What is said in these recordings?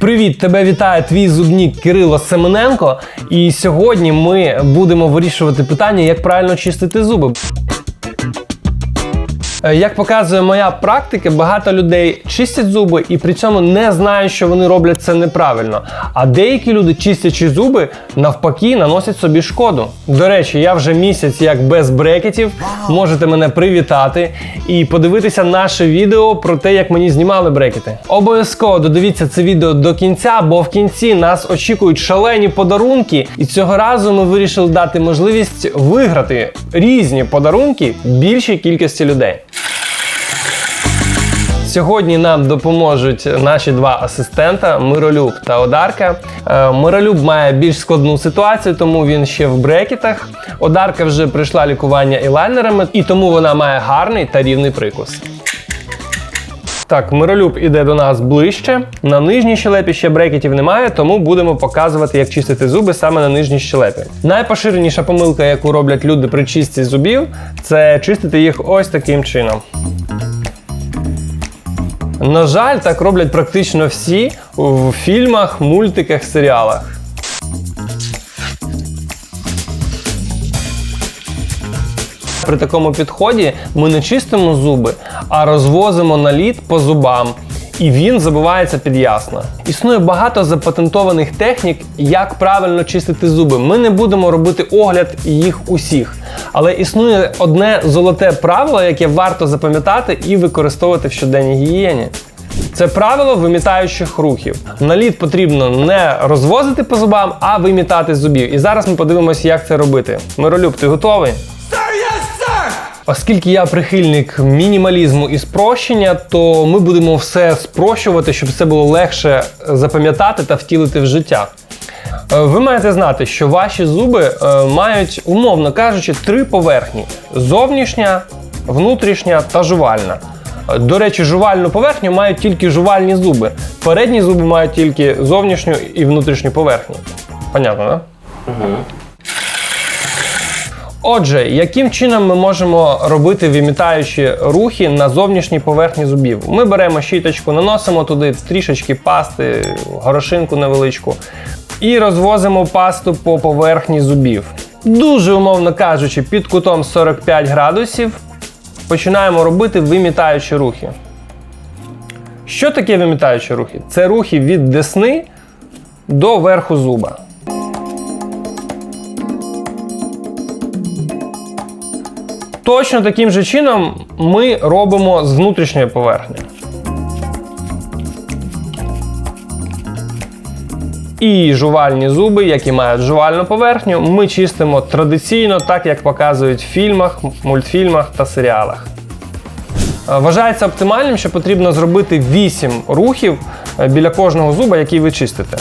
Привіт, тебе вітає твій зубнік Кирило Семененко. І сьогодні ми будемо вирішувати питання, як правильно чистити зуби. Е, Як показує моя практика, багато людей чистять зуби і при цьому не знають, що вони роблять це неправильно. А деякі люди, чистячи зуби, навпаки, наносять собі шкоду. До речі, я вже місяць як без брекетів. Можете мене привітати і подивитися наше відео про те, як мені знімали брекети. Обов'язково додивіться це відео до кінця, бо в кінці нас очікують шалені подарунки. І цього разу ми вирішили дати можливість виграти різні подарунки більшій кількості людей. Сьогодні нам допоможуть наші два асистента Миролюб та Одарка. Е, Миролюб має більш складну ситуацію, тому він ще в брекетах. Одарка вже пройшла лікування елайнерами, і тому вона має гарний та рівний прикус. Так, Миролюб іде до нас ближче. На нижній щелепі ще брекетів немає, тому будемо показувати, як чистити зуби саме на нижній щелепі. Найпоширеніша помилка, яку роблять люди при чистці зубів, це чистити їх ось таким чином. На жаль, так роблять практично всі в фільмах, мультиках, серіалах. При такому підході ми не чистимо зуби, а розвозимо наліт по зубам. І він забивається під ясно. Існує багато запатентованих технік, як правильно чистити зуби. Ми не будемо робити огляд їх усіх. Але існує одне золоте правило, яке варто запам'ятати і використовувати в щоденній гігієні. Це правило вимітаючих рухів. Наліт потрібно не розвозити по зубам, а вимітати зубів. І зараз ми подивимося, як це робити. Миролюб, ти готовий? Оскільки я прихильник мінімалізму і спрощення, то ми будемо все спрощувати, щоб це було легше запам'ятати та втілити в життя. Е, Ви маєте знати, що ваші зуби е, мають, умовно кажучи, три поверхні: зовнішня, внутрішня та жувальна. До речі, жувальну поверхню мають тільки жувальні зуби. Передні зуби мають тільки зовнішню і внутрішню поверхню. Понятно, так? Да? Отже, яким чином ми можемо робити вимітаючі рухи на зовнішній поверхні зубів? Ми беремо щіточку, наносимо туди трішечки пасти, горошинку невеличку, і розвозимо пасту по поверхні зубів. Дуже умовно кажучи, під кутом 45 градусів починаємо робити вимітаючі рухи. Що таке вимітаючі рухи? Це рухи від десни до верху зуба. Точно таким же чином ми робимо з внутрішньої поверхні. І жувальні зуби, які мають жувальну поверхню, ми чистимо традиційно, так як показують в фільмах, мультфільмах та серіалах. Е, Вважається оптимальним, що потрібно зробити 8 рухів е, біля кожного зуба, який ви чистите.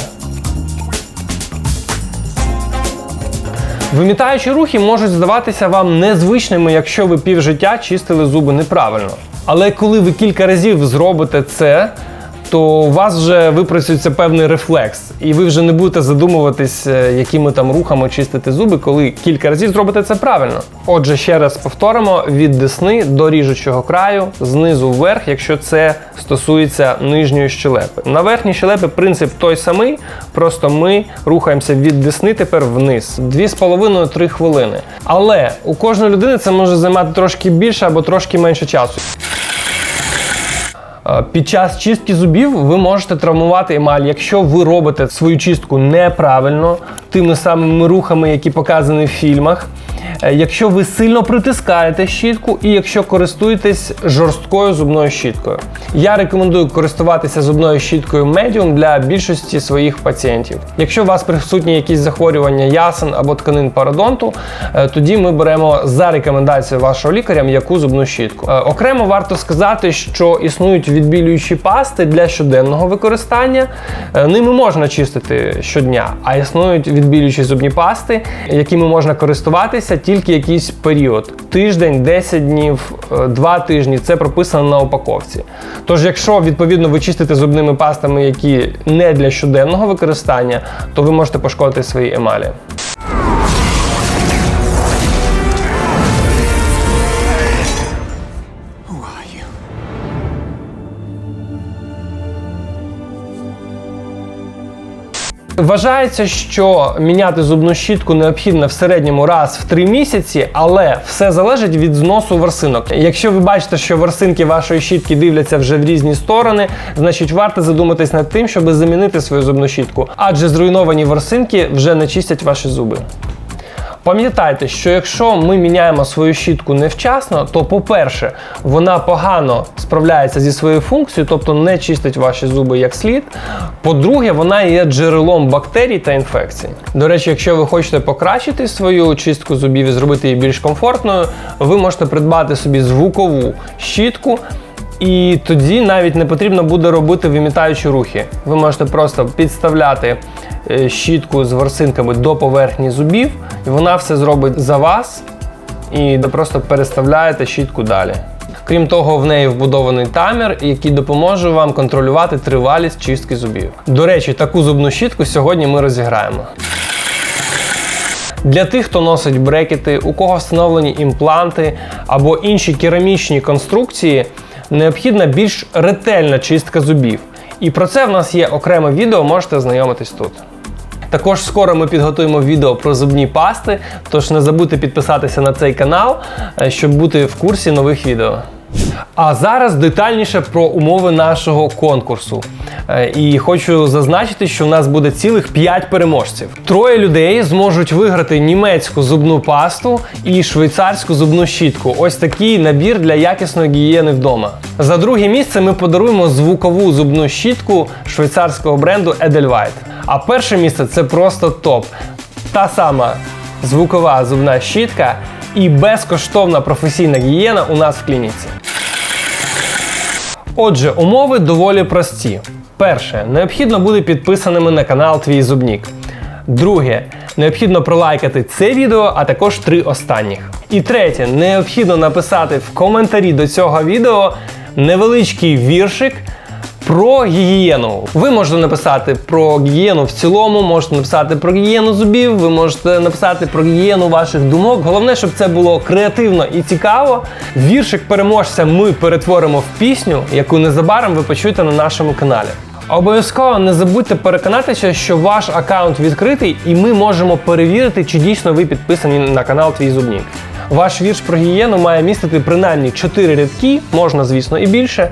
Вимітаючі рухи можуть здаватися вам незвичними, якщо ви півжиття чистили зуби неправильно. Але коли ви кілька разів зробите це, то у вас вже випрацюється певний рефлекс, і ви вже не будете задумуватись, е, якими там рухами чистити зуби, коли кілька разів зробите це правильно. Отже, ще раз повторимо: від десни до ріжучого краю, знизу вверх, якщо це стосується нижньої щелепи. На верхній щелепі принцип той самий, просто ми рухаємося від десни тепер вниз. 2,5-3 хвилини. Але у кожної людини це може займати трошки більше або трошки менше часу. Е, Під час чистки зубів ви можете травмувати емаль, якщо ви робите свою чистку неправильно, тими самими рухами, які показані в фільмах. Е, Якщо ви сильно притискаєте щітку і якщо користуєтесь жорсткою зубною щіткою. Я рекомендую користуватися зубною щіткою Medium для більшості своїх пацієнтів. Якщо у вас присутні якісь захворювання ясен або тканин пародонту, е, тоді ми беремо за рекомендацією вашого лікаря м'яку зубну щітку. Е, Окремо варто сказати, що існують відбілюючі пасти для щоденного використання. Ними можна чистити щодня, а існують відбілюючі зубні пасти, якими можна користуватися тільки якийсь період: тиждень, 10 днів, 2 тижні. Це прописано на упаковці. Тож, якщо відповідно ви чистите зубними пастами, які не для щоденного використання, то ви можете пошкодити свої емалі. Вважається, що міняти зубну щітку необхідно в середньому раз в 3 місяці, але все залежить від зносу ворсинок. Якщо ви бачите, що ворсинки вашої щітки дивляться вже в різні сторони, значить варто задуматись над тим, щоб замінити свою зубну щітку, адже зруйновані ворсинки вже не чистять ваші зуби. Пам'ятайте, що якщо ми міняємо свою щітку невчасно, то, по-перше, вона погано справляється зі своєю функцією, тобто не чистить ваші зуби як слід. По-друге, вона є джерелом бактерій та інфекцій. До речі, якщо ви хочете покращити свою чистку зубів і зробити її більш комфортною, ви можете придбати собі звукову щітку. І тоді навіть не потрібно буде робити вимітаючі рухи. Ви можете просто підставляти е, щітку з ворсинками до поверхні зубів, і вона все зробить за вас, і ви просто переставляєте щітку далі. Крім того, в неї вбудований таймер, який допоможе вам контролювати тривалість чистки зубів. До речі, таку зубну щітку сьогодні ми розіграємо. Для тих, хто носить брекети, у кого встановлені імпланти або інші керамічні конструкції, необхідна більш ретельна чистка зубів. І про це в нас є окреме відео, можете знайомитись тут. Також скоро ми підготуємо відео про зубні пасти, тож не забудьте підписатися на цей канал, е, щоб бути в курсі нових відео. А зараз детальніше про умови нашого конкурсу. Е, І хочу зазначити, що в нас буде цілих 5 переможців. Троє людей зможуть виграти німецьку зубну пасту і швейцарську зубну щітку. Ось такий набір для якісної гігієни вдома. За друге місце ми подаруємо звукову зубну щітку швейцарського бренду Edelweiss. А перше місце це просто топ. Та сама звукова зубна щітка і безкоштовна професійна гігієна у нас в клініці. Отже, умови доволі прості. Перше, необхідно бути підписаними на канал Твій Зубнік. Друге, необхідно пролайкати це відео, а також три останніх. І третє, необхідно написати в коментарі до цього відео невеличкий віршик про гігієну. Ви можете написати про гігієну в цілому, можете написати про гігієну зубів, ви можете написати про гігієну ваших думок. Головне, щоб це було креативно і цікаво. Віршик переможця ми перетворимо в пісню, яку незабаром ви почуєте на нашому каналі. Обов'язково не забудьте переконатися, що ваш аккаунт відкритий, і ми можемо перевірити, чи дійсно ви підписані на канал Твій Зубнік. Ваш вірш про гігієну має містити принаймні 4 рядки, можна, звісно, і більше.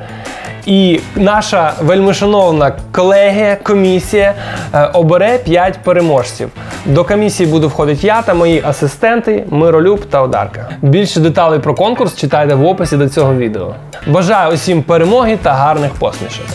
І наша вельмишановна колегія, комісія е, обере 5 переможців. До комісії буду входити я та мої асистенти Миролюб та Одарка. Більше деталей про конкурс читайте в описі до цього відео. Бажаю усім перемоги та гарних посмішок!